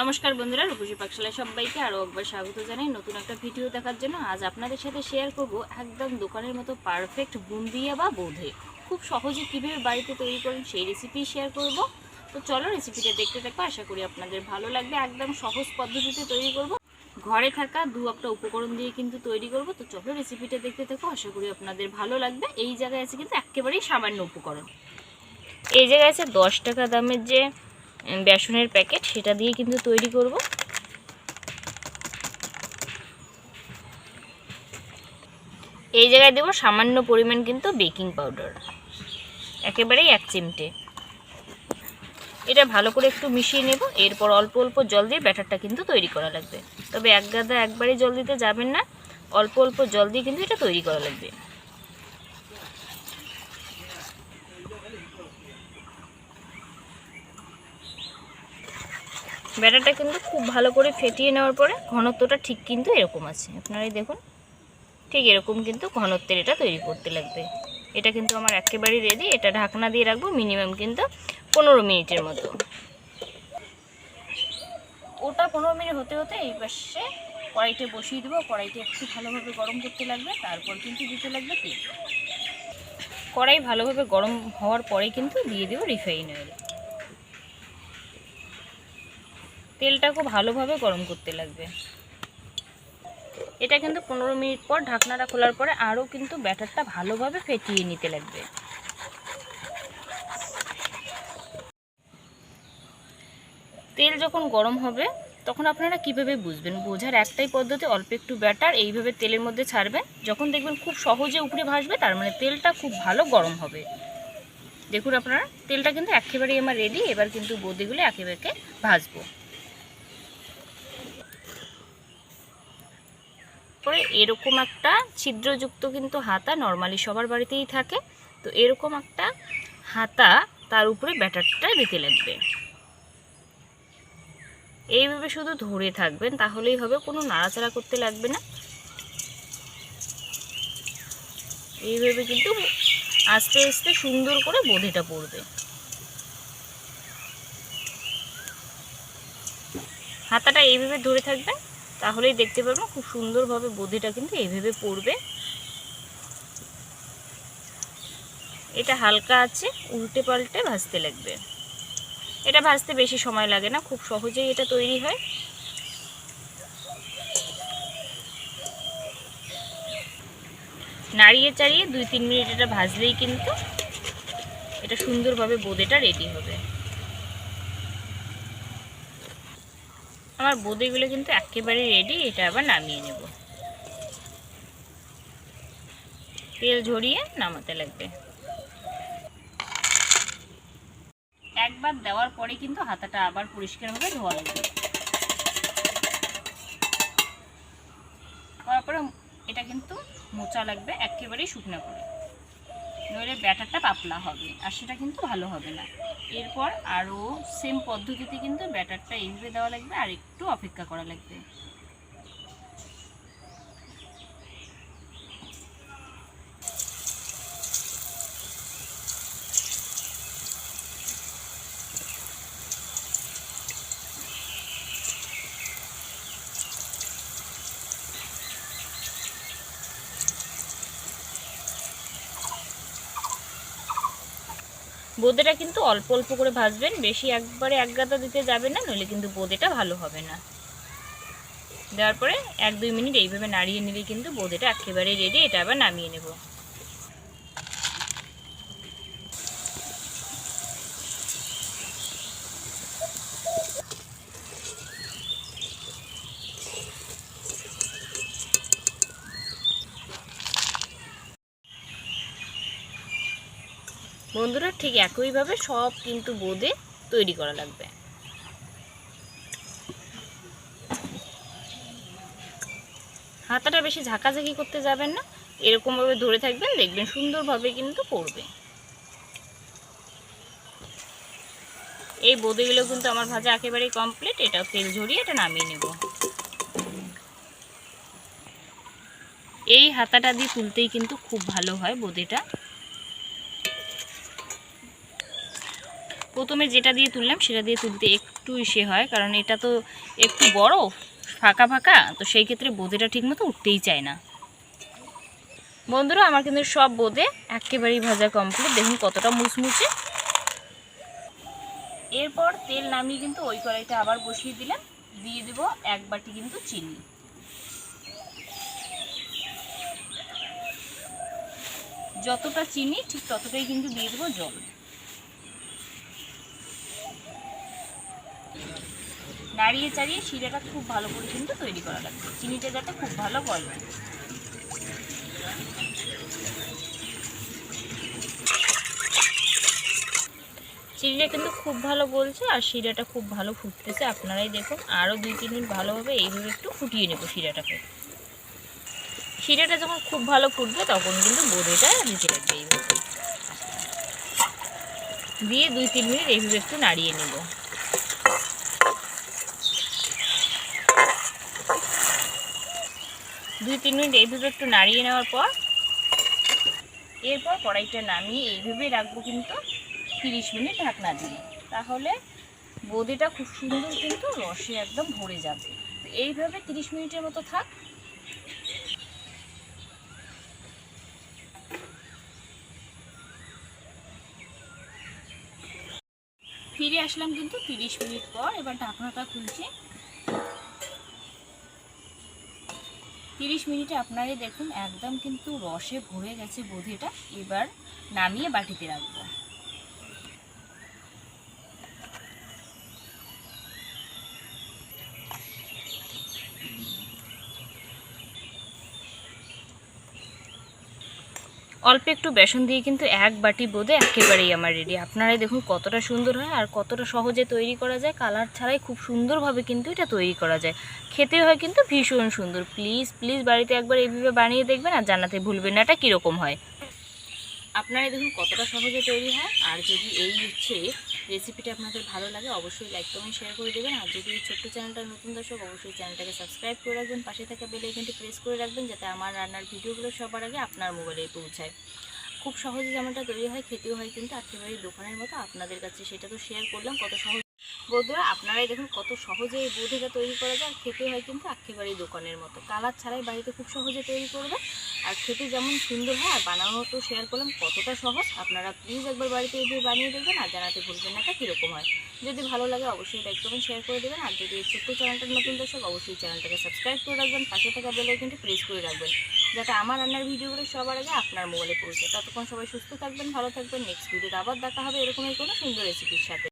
নমস্কার বন্ধুরা, রূপসী পাকশালায় সবাইকে আরও একবার স্বাগত জানাই। নতুন একটা ভিডিও দেখার জন্য আজ আপনাদের সাথে শেয়ার করব একদম দোকানের মতো পারফেক্ট বুন্দিয়া বা বোধে খুব সহজে কীভাবে বাড়িতে তৈরি করেন সেই রেসিপি শেয়ার করব। তো চলো রেসিপিটা দেখতে থাকব আশা করি আপনাদের ভালো লাগবে। একদম সহজ পদ্ধতিতে তৈরি করব। ঘরে থাকা দু একটা উপকরণ দিয়ে কিন্তু তৈরি করব। তো চলো রেসিপিটা দেখতে থাকো, আশা করি আপনাদের ভালো লাগবে। এই জায়গায় আছে কিন্তু একেবারেই সামান্য উপকরণ। এই জায়গায় আছে দশ টাকা দামের যে বেসনের প্যাকেট, সেটা দিয়ে কিন্তু তৈরি করব। এই জায়গায় দেবো সামান্য পরিমাণ কিন্তু বেকিং পাউডার। একেবারেই এক চিমটে। এটা ভালো করে একটু মিশিয়ে নেব, এরপর অল্প অল্প জল দিয়ে ব্যাটারটা কিন্তু তৈরি করা লাগবে। তবে এক গাদা একবারে জল দিতে যাবেন না, অল্প অল্প জল দিয়ে কিন্তু এটা তৈরি করা লাগবে। ব্যাটারটা কিন্তু খুব ভালো করে ফেটিয়ে নেওয়ার পরে ঘনত্বটা ঠিক কিন্তু এরকম আছে। আপনারাই দেখুন, ঠিক এরকম কিন্তু ঘনত্বের এটা তৈরি করতে লাগবে। এটা কিন্তু আমার একেবারেই রেডি এটা ঢাকনা দিয়ে রাখব মিনিমাম কিন্তু পনেরো মিনিটের মতো। ওটা পনেরো মিনিট হতে হতে এই পাশে কড়াইতে বসিয়ে দেবো। কড়াইতে একটু ভালোভাবে গরম করতে লাগবে, তারপর কিন্তু দিতে লাগবে তেল। কড়াই ভালোভাবে গরম হওয়ার পরে কিন্তু দিয়ে দেবো রিফাইন অয়েল তেলটা খুব ভালোভাবে গরম করতে লাগবে। এটা কিন্তু পনেরো মিনিট পর ঢাকনাটা খোলার পরে আরও কিন্তু ব্যাটারটা ভালোভাবে ফেটিয়ে নিতে লাগবে। তেল যখন গরম হবে, তখন আপনারা কীভাবে বুঝবেন? বোঝার একটাই পদ্ধতি, অল্প একটু ব্যাটার, এইভাবে তেলের মধ্যে ছাড়বেন। যখন দেখবেন খুব সহজে উপরে ভাসবে, তার মানে তেলটা খুব ভালো গরম হবে। দেখুন আপনারা, তেলটা কিন্তু একেবারেই আমার রেডি এবার কিন্তু বদিগুলো একেবারে ভাজবো। পরে এরকম একটা ছিদ্রযুক্ত কিন্তু হাতা নর্মালি সবার বাড়িতেই থাকে। তো এরকম একটা হাতা তার উপরে ব্যাটারটা দিতে লাগবে। এইভাবে শুধু ধরে থাকবেন, তাহলেই হবে, কোনো নাড়াচাড়া করতে লাগবে না। এইভাবে কিন্তু আস্তে আস্তে সুন্দর করে বোধেটা পড়বে। হাতাটা এইভাবে ধরে থাকবেন তাহলেই দেখতে পারবেন খুব সুন্দরভাবে বোধিটা কিন্তু এইভাবে পড়বে। এটা হালকা আছে, উল্টে পাল্টে ভাজতে লাগবে। এটা ভাজতে বেশি সময় লাগে না, খুব সহজেই এটা তৈরি হয়। নাড়িয়ে চাড়িয়ে দুই তিন মিনিট এটা ভাজলেই কিন্তু এটা সুন্দরভাবে বোঁদেটা রেডি হবে। আমার বোঁদেগুলো কিন্তু একেবারে রেডি এটা আবার নামিয়ে নেব। তেল ঝরিয়ে নামাতে লাগবে। একবার দেওয়ার পরে কিন্তু হাতাটা আবার পরিষ্কারভাবে ধোয়া লাগবে। তারপরে এটা কিন্তু মোচা লাগবে, একেবারেই শুকনো করে। নইলে ব্যাটারটা পাতলা হবে আর সেটা কিন্তু ভালো হবে না। এরপর আরও সেম পদ্ধতিতে কিন্তু ব্যাটারটা এইভাবে দেওয়া লাগবে আর একটু অপেক্ষা করা লাগবে। বোঁদেটা কিন্তু অল্প অল্প করে ভাজবেন, বেশি একবারে এক গাদা দিতে যাবেন না, নইলে কিন্তু বোঁদেটা ভালো হবে না। দেওয়ার পরে এক দুই মিনিট এইভাবে নাড়িয়ে নিলে কিন্তু বোঁদেটা একেবারেই রেডি এটা আবার নামিয়ে নেব। বন্ধুরা, ঠিক একইভাবে সব কিন্তু বোঁদে তৈরি করা লাগবে। হাতাটা বেশি ঝাঁকাঝাঁকি করতে যাবেন না, এরকমভাবে ধরে থাকবেন, দেখবেন সুন্দরভাবে কিন্তু পড়বে। এই বোঁদেগুলো কিন্তু আমার ভাজা একেবারেই কমপ্লিট এটা তেল ঝরিয়ে এটা নামিয়ে নেব। এই হাতাটা দিয়ে তুলতেই কিন্তু খুব ভালো হয় বোঁদেটা। প্রথমে যেটা দিয়ে তুললাম, সেটা দিয়ে তুলতে একটু ইসে হয়, কারণ এটা তো একটু বড়, ফাঁকা ফাঁকা, তো সেই ক্ষেত্রে বোঁদেটা ঠিকমতো উঠতেই চায় না। বন্ধুরা, আমার কিন্তু সব বোঁদে একেবারেই ভাজা কমপ্লিট দেখুন কতটা মুচমুচে। এরপর তেল নামিয়ে কিন্তু ওই কড়াইটা আবার বসিয়ে দিলাম। দিয়ে দেব এক বাটি কিন্তু চিনি। যতটা চিনি, ঠিক ততটাই কিন্তু দিয়ে দেবো জল। নাড়িয়ে চাড়িয়ে শিরাটা খুব ভালো করে কিন্তু তৈরি করা লাগবে। চিনিটা যাতে খুব ভালো গলে। চিনিটা কিন্তু খুব ভালো গলছে আর শিরাটা খুব ভালো ফুটতেছে। আপনারাই দেখুন আরও দুই, তিন মিনিট ভালোভাবে এইভাবে একটু ফুটিয়ে নেব শিরাটাকে। শিরাটা যখন খুব ভালো ফুটবে, তখন কিন্তু বোঁদেটা দিতে লাগবে এইভাবে। দিয়ে দুই, তিন মিনিট এইভাবে একটু নাড়িয়ে নেব। দুই তিন মিনিট এইভাবে একটু নাড়িয়ে নেওয়ার পর, এরপর কড়াইটা নামিয়ে এইভাবে রাখব কিন্তু তিরিশ মিনিট ঢাকনা দিয়ে। তাহলে বোঁদেটা খুব সুন্দর কিন্তু রসে একদম ভরে যাবে। এইভাবে তিরিশ মিনিটের মতো থাক। ফিরে আসলাম কিন্তু তিরিশ মিনিট পর, এবার ঢাকনাটা খুলছি। তিরিশ মিনিটে আপনারাই দেখুন একদম কিন্তু রসে ভরে গেছে বোঁদেটা এবার নামিয়ে বাটিতে রাখব। অল্প একটু বেসন দিয়ে কিন্তু এক বাটি বোঁদে একেবারেই আমার রেডি আপনারাই দেখুন কতটা সুন্দর হয় আর কতটা সহজে তৈরি করা যায়। কালার ছাড়াই খুব সুন্দরভাবে কিন্তু এটা তৈরি করা যায়। খেতে হয় কিন্তু ভীষণ সুন্দর। প্লিজ প্লিজ বাড়িতে একবার এইভাবে বানিয়ে দেখবেন আর জানাতে ভুলবেন না, এটা কীরকম হয়। আপনারাই দেখুন কতটা সহজে তৈরি হয়। আর যদি এই হচ্ছে রেসিপিটা আপনাদের ভালো লাগে, অবশ্যই লাইক কমেন্ট শেয়ার করে দেবেন। আর যদি ছোট্ট চ্যানেলটা নতুন দর্শক, অবশ্যই চ্যানেলটাকে সাবস্ক্রাইব করে রাখবেন। পাশে থাকা বেল আইকনটি প্রেস করে রাখবেন, যাতে আমার রান্নার ভিডিওগুলো সবার আগে আপনার মোবাইলে পৌঁছায়। খুব সহজে যেমনটা তৈরি হয়, খেতেও হয় কিন্তু একেবারে দোকানের মতো। আপনাদের কাছে সেটা তো শেয়ার করলাম, কত সহজ বন্ধুরা, আপনারাই দেখুন কত সহজে এই বোধিটা তৈরি করা যায়। খেতে হয় কিন্তু একেবারেই দোকানের মতো। কালার ছাড়াই বাড়িতে খুব সহজে তৈরি করবে। আর খেতে যেমন সুন্দর হয়, আর বানানো তো শেয়ার করলাম, কতটা সহজ, আপনারা প্লিজ একবার বাড়িতে এভাবে বানিয়ে দেখবেন আর জানাতে ভুলবেন না এটা কীরকম হয়। যদি ভালো লাগে অবশ্যই লাইক করবেন শেয়ার করে দেবেন। আর যদি এই ছোট্ট চ্যানেলটার নতুন দর্শক, অবশ্যই চ্যানেলটাকে সাবস্ক্রাইব করে রাখবেন। পাশে থাকা বেল আইকনটি প্রেস করে রাখবেন। যাতে আমার রান্নার ভিডিওগুলো সবার আগে আপনার মোবাইলে পৌঁছে ততক্ষণ সবাই সুস্থ থাকবেন, ভালো থাকবেন। নেক্সট ভিডিওতে আবার দেখা হবে এরকমই কোনো সুন্দর রেসিপির সাথে।